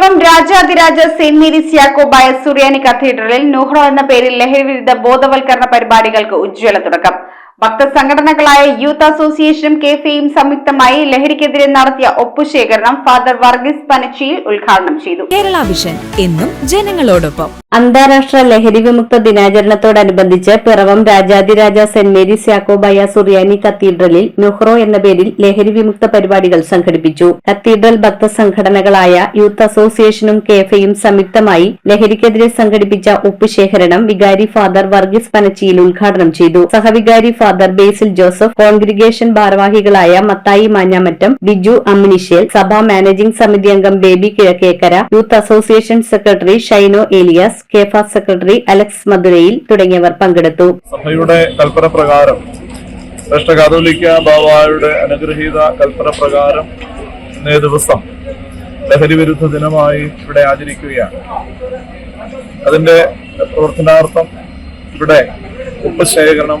രാജാതിരാജ Saint Mary's Yakobaya Suriyani കത്തീഡ്രലിൽ നുഹ്റ എന്ന പേരിൽ ലഹരി വിരുദ്ധ ബോധവൽക്കരണ പരിപാടികൾക്ക് ഉജ്ജ്വല തുടക്കം. ഭക്തസംഘടനകളായ യൂത്ത് അസോസിയേഷനും കെഫയും സംയുക്തമായി ലഹരിക്കെതിരെ നടത്തിയ ഒപ്പുശേഖരണം ഫാദർ വർഗീസ് പനച്ചിയിൽ ഉദ്ഘാടനം ചെയ്തു. കേരള വിഷൻ എന്നും ജനങ്ങളോടൊപ്പം. അന്താരാഷ്ട്ര ലഹരി വിമുക്ത ദിനാചരണത്തോടനുബന്ധിച്ച് പിറവം രാജാതിരാജ സെന്റ് മേരീസ് യാക്കോബായ സുറിയാനി കത്തീഡ്രലിൽ നുഹ്റോ എന്ന പേരിൽ ലഹരി വിമുക്ത പരിപാടികൾ സംഘടിപ്പിച്ചു. കത്തീഡ്രൽ ഭക്തസംഘടനകളായ യൂത്ത് അസോസിയേഷനും കേഫയും സംയുക്തമായി ലഹരിക്കെതിരെ സംഘടിപ്പിച്ച ഉപ്പുശേഖരണം വികാരി ഫാദർ വർഗീസ് പനച്ചിയിൽ ഉദ്ഘാടനം ചെയ്തു. സഹവികാരി ഫാദർ ബേസിൽ ജോസഫ് കോൺഗ്രിഗേഷൻ ഭാരവാഹികളായ മത്തായി മാഞ്ഞാമറ്റം ബിജു അമ്മിനിഷേൽ സഭാ മാനേജിംഗ് സമിതി അംഗം Baby Kizhakkekara youth association secretary Shino Elias Kefa secretary Alex Madhurayil തുടങ്ങിയവർ പങ്കെടുത്തു. സഭയുടെ കൽപ്പന പ്രകാരം ശ്രേഷ്ഠ കാതോലിക്ക ബാബായുടെ അനുഗ്രഹീത കൽപ്പന പ്രകാരം ഇന്നേ ദിവസം ലഹരി വിരുദ്ധ ദിനമായി ഇവിടെ ആചരിക്കുകയാണ്. അതിന്റെ പ്രവർത്തനാർത്ഥം ഇവിടെ ഉപശേഖരണം